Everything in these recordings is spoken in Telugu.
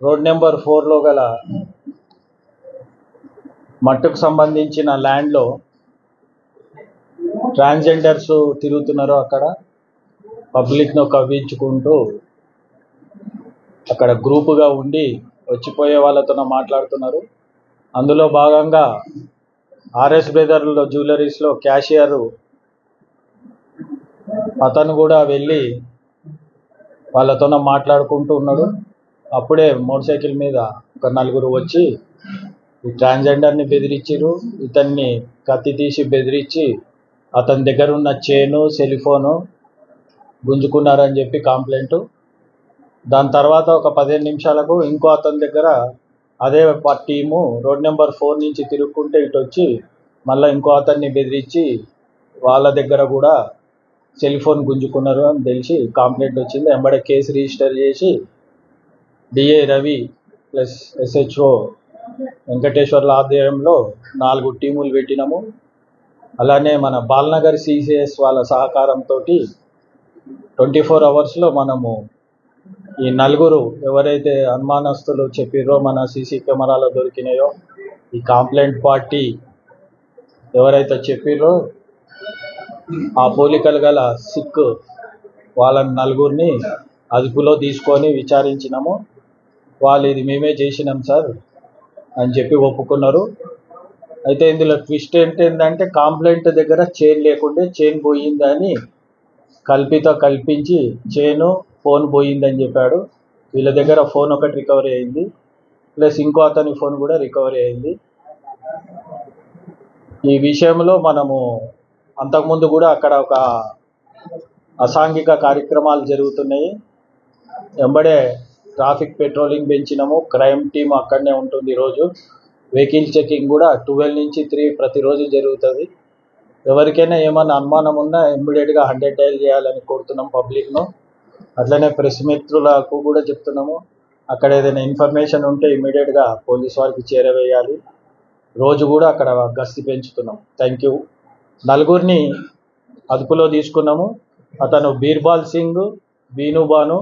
రోడ్ నెంబర్ ఫోర్లో గల మట్టుకు సంబంధించిన ల్యాండ్లో ట్రాన్స్జెండర్స్ తిరుగుతున్నారు అక్కడ. పబ్లిక్ను కవ్వించుకుంటూ అక్కడ గ్రూపుగా ఉండి వచ్చిపోయే వాళ్ళతో మాట్లాడుతున్నారు. అందులో భాగంగా ఆర్ఎస్ బ్రదర్లో జ్యువెలరీస్లో క్యాషియర్ అతను కూడా వెళ్ళి వాళ్ళతో మాట్లాడుకుంటూ ఉన్నాడు. అప్పుడే మోటార్ సైకిల్ మీద ఒక నలుగురు వచ్చి ఈ ట్రాన్స్జెండర్ని బెదిరించారు ఇతన్ని కత్తి తీసి బెదిరించి అతని దగ్గర ఉన్న చైను సెలిఫోను గుంజుకున్నారని చెప్పి కంప్లైంట్. దాని తర్వాత ఒక పదిహేను నిమిషాలకు ఇంకో అతని దగ్గర అదే టీము రోడ్ నెంబర్ ఫోర్ నుంచి తిరుక్కుంటే ఇటు వచ్చి మళ్ళీ ఇంకో అతన్ని బెదిరించి వాళ్ళ దగ్గర కూడా సెల్ ఫోన్ గుంజుకున్నారు అని తెలిసి కంప్లైంట్ వచ్చింది. వెంబడే కేసు రిజిస్టర్ చేసి డిఏ రవి ప్లస్ ఎస్హెచ్ఓ వెంకటేశ్వర్ల ఆధ్వర్యంలో నాలుగు టీములు పెట్టినాము. అలానే మన బాలనగర్ సిసిఎస్ వాళ్ళ సహకారంతో ట్వంటీ ఫోర్ అవర్స్లో మనము ఈ నలుగురు ఎవరైతే అనుమానస్తులు చెప్పిర్రో మన సీసీ కెమెరాలో దొరికినాయో ఈ కాంప్లైంట్ పార్టీ ఎవరైతే చెప్పిర్రో ఆ పోలికలు గల సిక్ వాళ్ళ నలుగురిని అదుపులో తీసుకొని విచారించినాము. వాళ్ళు ఇది మేమే చేసినాం సార్ అని చెప్పి ఒప్పుకున్నారు. అయితే ఇందులో ట్విస్ట్ ఏంటంటే కాంప్లైంట్ దగ్గర చైన్ లేకుండే చైన్ పోయిందని కల్పితో కల్పించి చైను ఫోన్ పోయిందని చెప్పాడు. వీళ్ళ దగ్గర ఫోన్ ఒకటి రికవరీ అయింది. ప్లస్ ఇంకో అతని ఫోన్ కూడా రికవరీ అయింది. ఈ విషయంలో మనము అంతకుముందు కూడా అక్కడ ఒక అసాంఘిక కార్యక్రమాలు జరుగుతున్నాయి. వెంబడే ట్రాఫిక్ పెట్రోలింగ్ పెంచినాము. క్రైమ్ టీం అక్కడనే ఉంటుంది రోజు వెహికల్ చెకింగ్ కూడా ట్వెల్వ్ నుంచి త్రీ ప్రతిరోజు జరుగుతుంది. ఎవరికైనా ఏమైనా అనుమానం ఉన్నా ఇమ్మీడియట్గా హండ్రెడ్ డైల్ చేయాలని కోరుతున్నాం పబ్లిక్ను. అట్లనే ప్రెస్ మిత్రులకు కూడా చెప్తున్నాము. అక్కడ ఏదైనా ఇన్ఫర్మేషన్ ఉంటే ఇమ్మీడియట్గా పోలీస్ వారికి చేరవేయాలి. రోజు కూడా అక్కడ గస్తీ పెంచుతున్నాం. థ్యాంక్ యూ నలుగురిని అదుపులో తీసుకున్నాము. అతను బీర్బాల్ సింగ్ బీనుబాను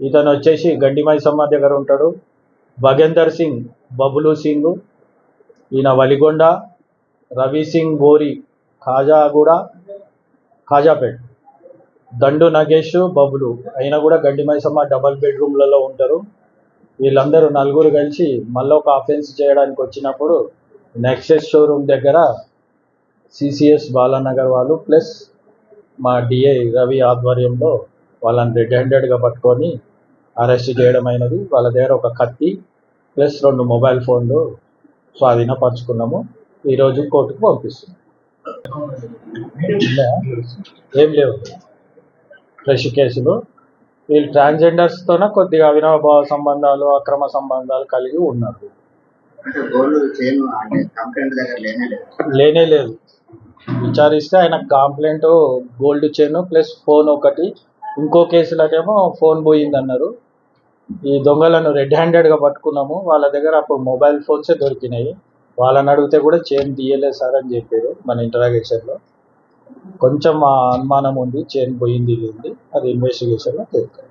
ఇతను వచ్చేసి గడ్డి సమ్మ దగ్గర ఉంటాడు. భగేందర్ సింగ్ బబులు సింగ్ ఈయన వలిగొండ రవి సింగ్ బోరి ఖాజాగూడ ఖాజాపేట్ దండు నగేష్ బబులు. అయినా కూడా గడ్డి సమ్మ డబల్ బెడ్రూమ్లలో ఉంటారు. వీళ్ళందరూ నలుగురు కలిసి మళ్ళీ ఒక అఫెన్స్ చేయడానికి వచ్చినప్పుడు నెక్సెస్ షోరూమ్ దగ్గర సిసిఎస్ బాలానగర్ వాళ్ళు ప్లస్ మా డిఐ రవి ఆధ్వర్యంలో వాళ్ళని రెడ్ హ్యాండెడ్గా పట్టుకొని అరెస్ట్ చేయడం అయినది వాళ్ళ దగ్గర ఒక కత్తి ప్లస్ రెండు మొబైల్ ఫోన్లు స్వాధీనపరుచుకున్నాము. ఈరోజు కోర్టుకు పంపిస్తున్నాం? ఏం లేవు. ఫ్రెష్ కేసులు. వీళ్ళు ట్రాన్స్జెండర్స్తోనే కొద్దిగా అవినాభావ సంబంధాలు అక్రమ సంబంధాలు కలిగి ఉన్నారు. లేనే లేదు. విచారిస్తే ఆయన complaint gold chain plus phone ఒకటి. ఇంకో కేసులకేమో ఫోన్ పోయింది అన్నారు ఈ దొంగలను రెడ్ హ్యాండెడ్గా పట్టుకున్నాము. వాళ్ళ దగ్గర అప్పుడు మొబైల్ ఫోన్సే దొరికినాయి. వాళ్ళని అడిగితే కూడా చైన్ తీయలేదు సార్ అని చెప్పారు మన ఇంటరాగేషన్లో కొంచెం అనుమానం ఉంది చైన్ పోయింది ఉంది అది ఇన్వెస్టిగేషన్లో తెలుస్తుంది